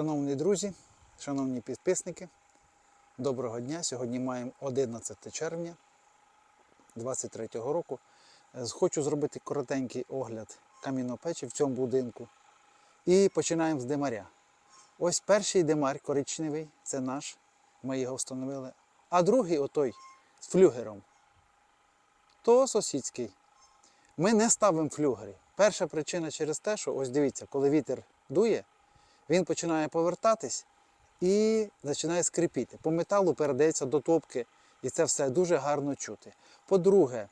Шановні друзі, шановні підписники, доброго дня. Сьогодні маємо 11 червня 2023 року. Е, Хочу зробити коротенький огляд камінопечі в цьому будинку. І починаємо з димаря. Ось перший димар коричневий, це наш, ми його встановили. А другий отой з флюгером. То сусідський. Ми не ставимо флюгери. Перша причина через те, що ось дивіться, коли вітер дує, він починає повертатись і починає скрипіти. По металу передається до топки, і це все дуже гарно чути. По-друге,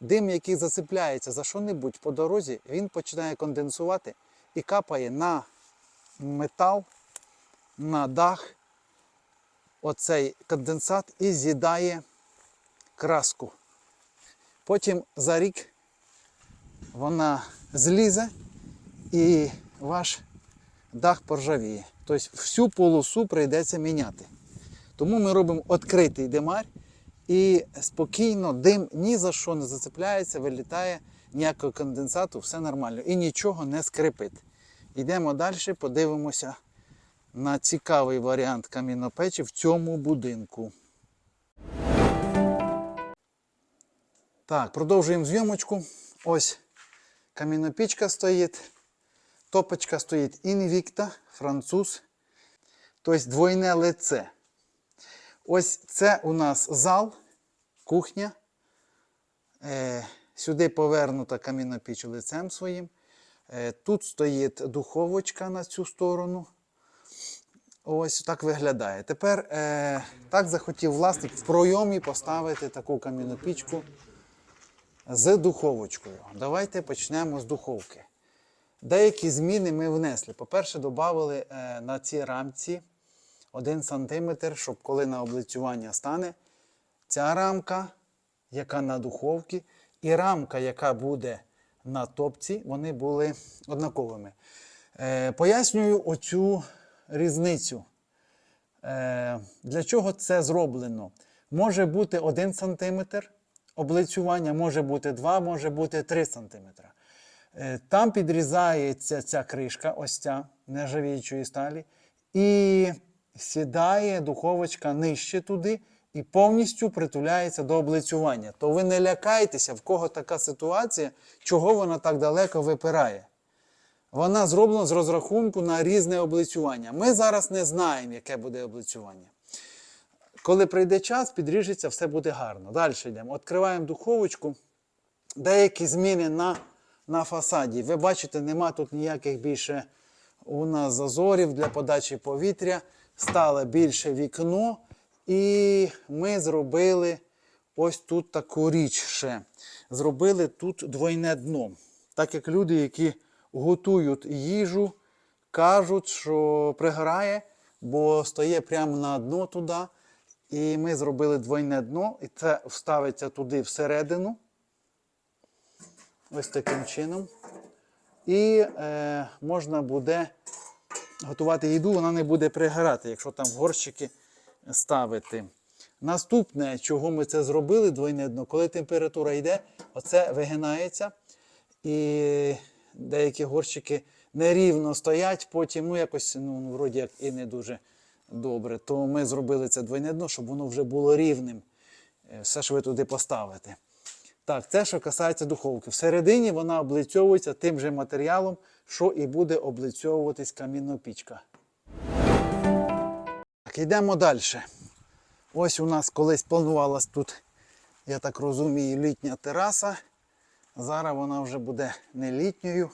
дим, який зацепляється за що-небудь по дорозі, він починає конденсувати і капає на метал, на дах оцей конденсат і з'їдає краску. Потім за рік вона злізе і ваш дах поржавіє. Тобто всю полосу прийдеться міняти. Тому ми робимо відкритий димар і спокійно дим ні за що не зацепляється, вилітає, ніякого конденсату, все нормально. І нічого не скрипить. Йдемо далі, подивимося на цікавий варіант камінопечі в цьому будинку. Так, продовжуємо зйомочку. Ось камінопічка стоїть. Топочка стоїть Invicta, француз. Тобто двойне лице. Ось це у нас зал, кухня. Е, сюди повернута камінопіч лицем своїм. Е, тут стоїть духовочка на цю сторону. Ось так виглядає. Тепер е, так захотів власник в пройомі поставити таку камінопічку з духовочкою. Давайте почнемо з духовки. Деякі зміни ми внесли. По-перше, додали е, на цій рамці 1 см, щоб коли на облицювання стане, ця рамка, яка на духовці, і рамка, яка буде на топці, вони були однаковими. Е, Пояснюю оцю різницю. Е, Для чого це зроблено? Може бути 1 см облицювання, може бути 2, може бути 3 см. Е, Там підрізається ця кришка, ось ця нержавіючої сталі, і сідає духовочка нижче туди і повністю притуляється до облицювання. То ви не лякайтеся, в кого така ситуація, чого вона так далеко випирає. Вона зроблена з розрахунку на різне облицювання. Ми зараз не знаємо, яке буде облицювання. Коли прийде час, підріжеться, все буде гарно. Далі йдемо. Відкриваємо духовочку. Деякі зміни на на фасаді. Ви бачите, нема тут ніяких більше у нас зазорів для подачі повітря. Стало більше вікно. І ми зробили ось тут таку річ ще. Зробили тут двойне дно. Так як люди, які готують їжу, кажуть, що пригорає, бо стає прямо на дно туди. І ми зробили двойне дно, і це вставиться туди всередину. Ось таким чином. І е, можна буде готувати їду, вона не буде пригорати, якщо там горщики ставити. Наступне, чого ми це зробили, двойне дно, коли температура йде, оце вигинається. І деякі горщики нерівно стоять, потім ну, якось ну, вроді як і не дуже добре. То ми зробили це двойне дно, щоб воно вже було рівним. е, Все, що ви туди поставите. Так, це що касається духовки. Всередині вона облицьовується тим же матеріалом, що і буде облицьовуватись каміннопічка. Так, йдемо далі. Ось у нас колись планувалась тут, я так розумію, літня тераса. Зараз вона вже буде не літньою,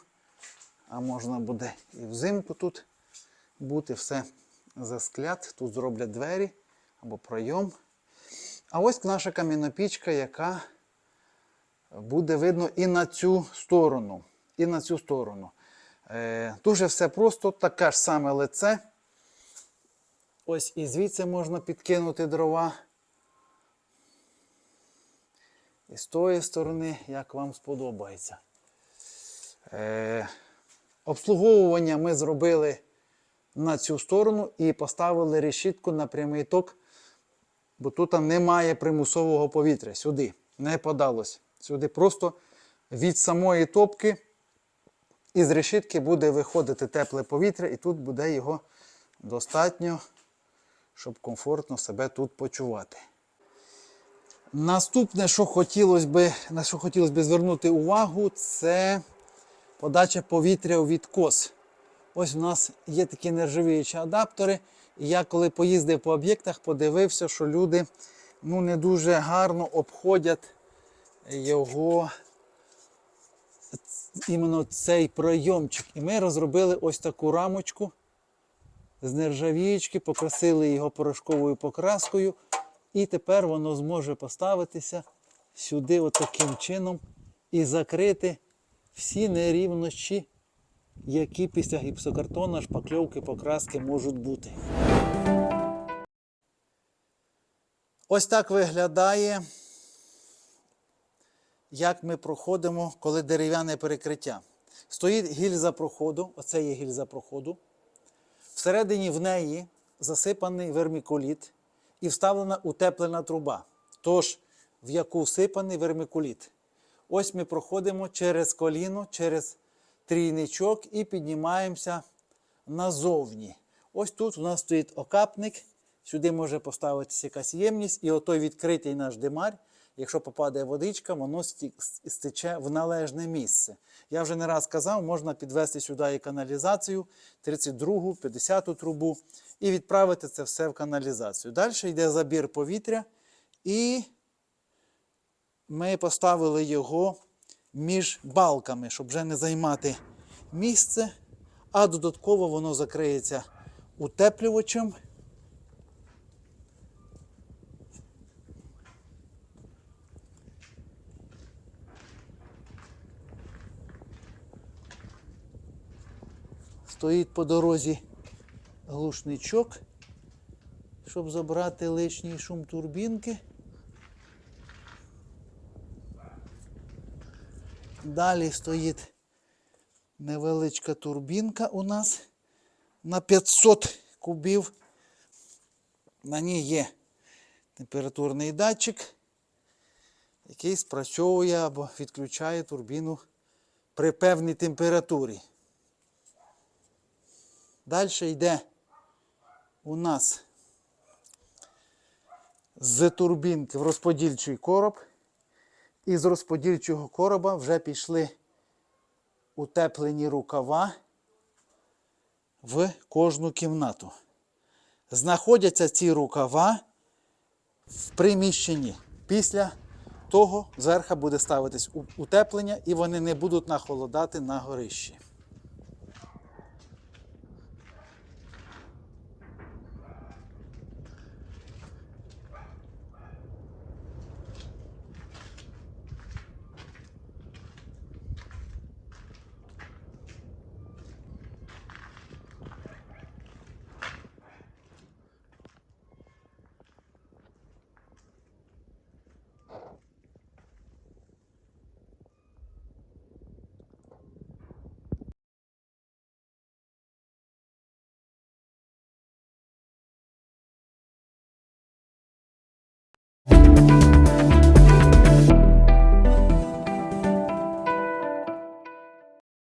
а можна буде і взимку тут бути все заскляд. Тут зроблять двері або пройом. А ось наша камінопічка, яка буде видно і на цю сторону. І на цю сторону. Е, дуже все просто, таке ж саме лице. Ось і звідси можна підкинути дрова. І з тої сторони, як вам сподобається. Е, обслуговування ми зробили на цю сторону і поставили решітку на прямий ток, бо тут немає примусового повітря. Сюди не подалось. Сюди просто від самої топки із решітки буде виходити тепле повітря, і тут буде його достатньо, щоб комфортно себе тут почувати. Наступне, що хотілося би, на що хотілося б звернути увагу, це подача повітря у відкос. Ось у нас є такі нержавіючі адаптери. І я коли поїздив по об'єктах, подивився, що люди ну, не дуже гарно обходять його іменно цей пройомчик. І ми розробили ось таку рамочку з нержавіючки, покрасили його порошковою покраскою. І тепер воно зможе поставитися сюди от таким чином і закрити всі нерівнощі, які після гіпсокартона, шпакльовки, покраски можуть бути. Ось так виглядає, як ми проходимо, коли дерев'яне перекриття. Стоїть гільза проходу, оце є гільза проходу. Всередині в неї засипаний вермікуліт і вставлена утеплена труба, тож в яку всипаний вермикуліт. Ось ми проходимо через коліно, через трійничок і піднімаємося назовні. Ось тут у нас стоїть окапник, сюди може поставитися якась ємність, і отой відкритий наш димар, якщо попадає водичка, воно стече в належне місце. Я вже не раз казав, можна підвести сюди і каналізацію, 32-гу, 50-ту трубу, і відправити це все в каналізацію. Далі йде забір повітря, і ми поставили його між балками, щоб вже не займати місце, а додатково воно закриється утеплювачем. Стоїть по дорозі глушничок, щоб забрати лишній шум турбінки. Далі стоїть невеличка турбінка у нас на 500 кубів. На ній є температурний датчик, який спрацьовує або відключає турбіну при певній температурі. Далі йде у нас з турбінки в розподільчий короб. І з розподільчого короба вже пішли утеплені рукава в кожну кімнату. Знаходяться ці рукава в приміщенні. Після того зверху буде ставитись утеплення і вони не будуть нахолодати на горищі.